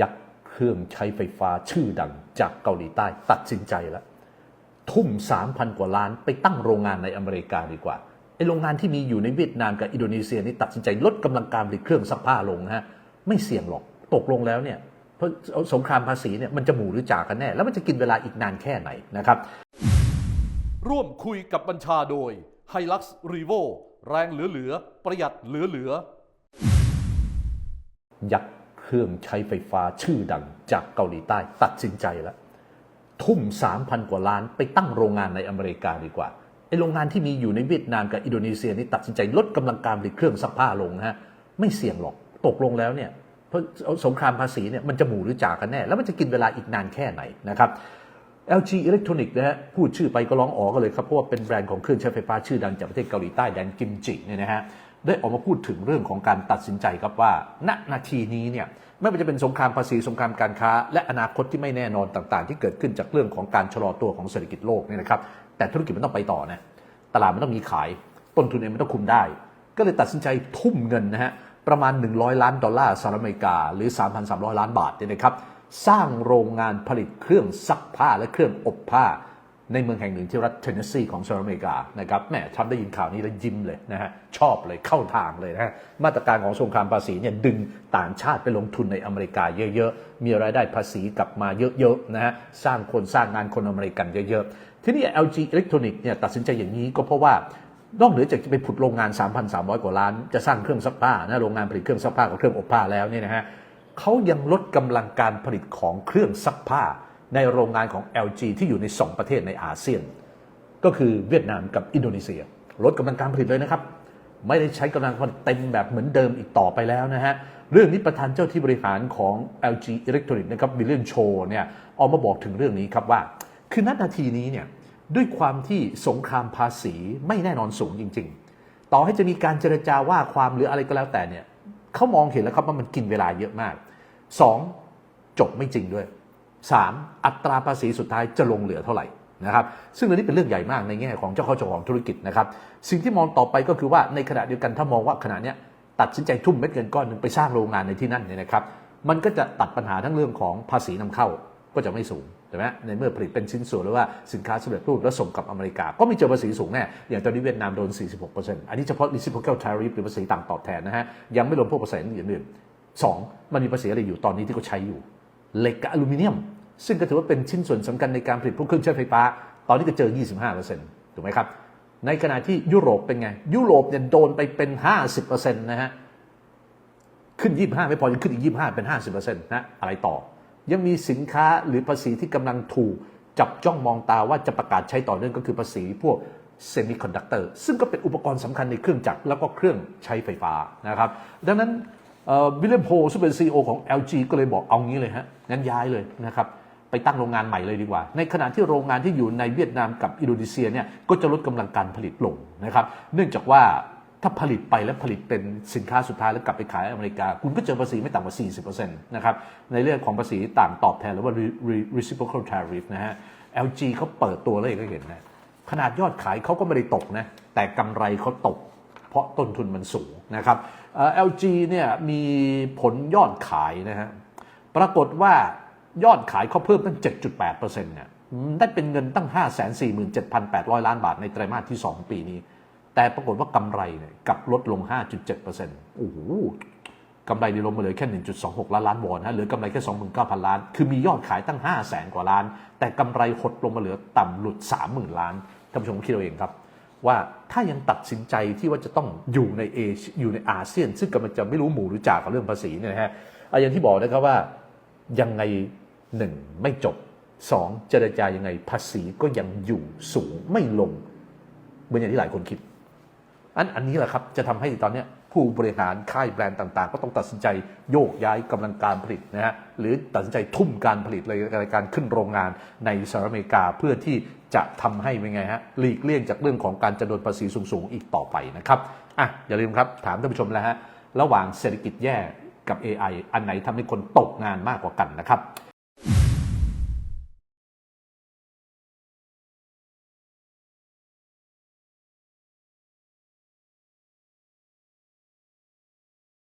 ยักษ์เครื่องใช้ไฟฟ้าชื่อดังจากเกาหลีใต้ตัดสินใจแล้ว ทุ่ม 3,000 กว่าล้านไปตั้งโรงงานในอเมริกาดีกว่าไอโรงงานที่มีอยู่ในเวียดนามกับอินโดนีเซียนี่ตัดสินใจลดกำลังการผลิตเครื่องซักผ้าลงนะฮะไม่เสี่ยงหรอกตกลงแล้วเนี่ยเพราะสงครามภาษีเนี่ยมันจะหมู่หรือจ่ากันแน่ แล้วมันจะกินเวลาอีกนานแค่ไหนนะครับ ร่วมคุยกับบัญชาโดย h i l u x r e v o แรงเหลือ ๆ ประหยัดเหลือ ๆ ยักษ์ เครื่องใช้ไฟฟ้าชื่อดังจากเกาหลีใต้ ตัดสินใจแล้ว ทุ่ม 3,000 กว่าล้านไปตั้งโรงงานในอเมริกาดีกว่าไอโรงงานที่มีอยู่ในเวียดนามกับอินโดนีเซียนี่ตัดสินใจลดกำลังการผลิตเครื่องซักผ้าลงฮะไม่เสี่ยงหรอกตกลงแล้วเนี่ยเพราะสงครามภาษีเนี่ยมันจะหมู่หรือจ่ากันแน่ แล้วมันจะกินเวลาอีกนานแค่ไหนนะครับ LG Electronics นะฮะพูดชื่อไปก็ร้องอ๋อกันเลยครับ เพราะว่าเป็นแบรนด์ของเครื่องใช้ไฟฟ้าชื่อดังจากประเทศเกาหลีใต้แดนกิมจิเนี่ยนะฮะ ได้ออกมาพูดถึงเรื่องของการตัดสินใจครับว่า ณ นาทีนี้เนี่ยไม่ว่าจะเป็นสงครามภาษีสงครามการค้า และอนาคตที่ไม่แน่นอนต่างๆ ที่เกิดขึ้นจากเรื่องของการชะลอตัวของเศรษฐกิจโลกเนี่ยนะครับ แต่ธุรกิจมันต้องไปต่อนะ ตลาดมันต้องมีขาย ต้นทุนเองมันต้องคุมได้ ก็เลยตัดสินใจทุ่มเงินนะฮะประมาณ 100 ล้านดอลลาร์สหรัฐอเมริกา หรือ 3,300 ล้านบาทเนี่ยนะครับ สร้างโรงงานผลิตเครื่องซักผ้าและเครื่องอบผ้า ในเมืองแห่งหนึ่งที่รัฐเทนเนสซีของสหรัฐอเมริกานะครับแหม่ทำได้ยินข่าวนี้แล้วยิ้มเลยนะฮะชอบเลยเข้าทางเลยนะฮะมาตรการของสงครามภาษีเนี่ยดึงต่างชาติไปลงทุนในอเมริกาเยอะๆ มีรายได้ภาษีกลับมาเยอะๆนะฮะสร้างคนสร้างงานคนอเมริกันเยอะๆ ที่นี่ LG Electronic เนี่ยตัดสินใจอย่างนี้ก็เพราะว่านอกเหนือจากจะไปผุดโรงงาน 3,300 กว่าล้าน จะสร้างเครื่องซักผ้านะโรงงานผลิตเครื่องซักผ้ากับเครื่องอบผ้าแล้วเนี่ยนะฮะเขายังลดกำลังการผลิตของเครื่องซักผ้า ในโรงงานของ LG ที่อยู่ใน 2 ประเทศในอาเซียน ก็คือเวียดนามกับอินโดนีเซีย ลดกำลังการผลิตเลยนะครับ ไม่ได้ใช้กำลังผลิตเต็มแบบเหมือนเดิมอีกต่อไปแล้วนะฮะ เรื่องนี้ประธานเจ้าที่บริหารของ LG Electronics นะครับบิลเลียนโชเนี่ยออกมาบอกถึงเรื่องนี้ครับว่า คือณนาทีนี้เนี่ยด้วยความที่สงครามภาษีไม่แน่นอนสูงจริง ๆ ต่อให้จะมีการเจรจาว่าความหรืออะไรก็แล้วแต่เนี่ยเขามองเห็นแล้วครับว่ามันกินเวลาเยอะมาก 2. จบไม่จริงด้วย 3. อัตราภาษีสุดท้ายจะลงเหลือเท่าไหร่นะครับซึ่งเรื่องนี้เป็นเรื่องใหญ่มากในแง่ของเจ้าเข้าเจ้าของธุรกิจนะครับสิ่งที่มองต่อไปก็คือว่าในขณะเดียวกันถ้ามองว่าขณะนี้ตัดสินใจทุ่มเม็ดเงินก้อนหนึ่งไปสร้างโรงงานในที่นั่นเนี่ยนะครับมันก็จะตัดปัญหาทั้งเรื่องของภาษีนำเข้าก็จะไม่สูงใช่ไหมในเมื่อผลิตเป็นชิ้นส่วนหรือว่าสินค้าสำเร็จรูปแล้วส่งกลับอเมริกา ก็ม่เจอภาษีสูงแน่ อย่างตอนนี้เวียดนามโดน 46%อันนี้เฉพาะ reciprocal tariff หรือภาษีต่างตอบแทนนะฮะยังไม่รวมพวกภาษีอื่นๆสองมันมีภาษีอะไรอยู่ตอนนี้ที่เขาใช้อยู่ เหล็กกับอลูมิเนียม ซึ่งก็ถือว่าเป็นชิ้นส่วนสำคัญในการผลิตพวกเครื่องใช้ไฟฟ้า ตอนนี้ก็เจอ 25%ถูกไหมครับ ในขณะที่ยุโรปเป็นไง ยุโรปเนี่ยโดนไปเป็น 50%นะฮะ ขึ้น 25 ไม่พอยังขึ้นอีก 25 เป็น 50%นะอะไรต่อ ยังมีสินค้าหรือภาษีที่กำลังถูกจับจ้องมองตาว่าจะประกาศใช้ต่อเนื่องก็คือภาษีพวกเซมิคอนดักเตอร์ซึ่งก็เป็นอุปกรณ์สำคัญในเครื่องจักรแล้วก็เครื่องใช้ไฟฟ้านะครับ ดังนั้น วิลเลมโฮซึ่งเป็น CEO ของ LG ก็เลยบอกเอางี้เลยฮะงั้นย้ายเลยนะครับไปตั้งโรงงานใหม่เลยดีกว่า ในขณะที่โรงงานที่อยู่ในเวียดนามกับอินโดนีเซียเนี่ยก็จะลดกำลังการผลิตลงนะครับ เนื่องจากว่าถ้าผลิตไปแล้วผลิตเป็นสินค้าสุดท้ายแล้วกลับไปขายอเมริกา คุณก็เจอภาษีไม่ต่ำกว่า 40%นะครับ ในเรื่องของภาษีต่างตอบแทนหรือว่า reciprocal tariff นะฮะ LG เขาเปิดตัวเลยก็เห็นนะ ขนาดยอดขายเขาก็ไม่ได้ตกนะ แต่กำไรเขาตก เพราะต้นทุนมันสูงนะครับ LG เนี่ยมีผลยอดขายนะฮะปรากฏว่ายอดขายเขาเพิ่มตั้ง 7.8%เนี่ยได้เป็นเงินตั้ง 547,800 ล้านบาทในไตรมาสที่ 2 ปีนี้ แต่ปรากฏว่ากำไรเนี่ยกลับลดลง 5.7%โอ้โหกำไรดีลงมาเหลือแค่ 1.26 ล้านล้านวอนฮะเหลือกำไรแค่ 29,000 ล้าน คือมียอดขายตั้ง 500,000กว่าล้าน แต่กำไรหดลงมาเหลือต่ำหลุด 30,000 ล้านท่านผู้ชมคิดเอาเองครับ ว่าถ้ายังตัดสินใจที่ว่าจะต้องอยู่ในเอชอยู่ในอาเซียน ซึ่งกำลังจะไม่รู้หมู่หรือจ่ากับเรื่องภาษีเนี่ยนะฮะอย่างที่บอกนะครับว่ายังไงหนึ่งไม่จบสองเจรจายังไงภาษีก็ยังอยู่สูงไม่ลงเหมือนอย่างที่หลายคนคิด อันอันนี้แหละครับจะทำให้ตอนนี้ผู้บริหารค่ายแบรนด์ต่างๆ ก็ต้องตัดสินใจโยกย้ายกำลังการผลิตนะฮะหรือตัดสินใจทุ่มการผลิตเลยในการขึ้นโรงงานในสหรัฐอเมริกาเพื่อที่ จะทำให้เป็นไงฮะหลีกเลี่ยงจากเรื่องของการจะโดนภาษีสูงๆอีกต่อไปนะครับอะอย่าลืมครับถามท่านผู้ชมแล้วฮะระหว่างเศรษฐกิจแย่กับ AI อันไหนทำให้คนตกงานมากกว่ากันนะครับ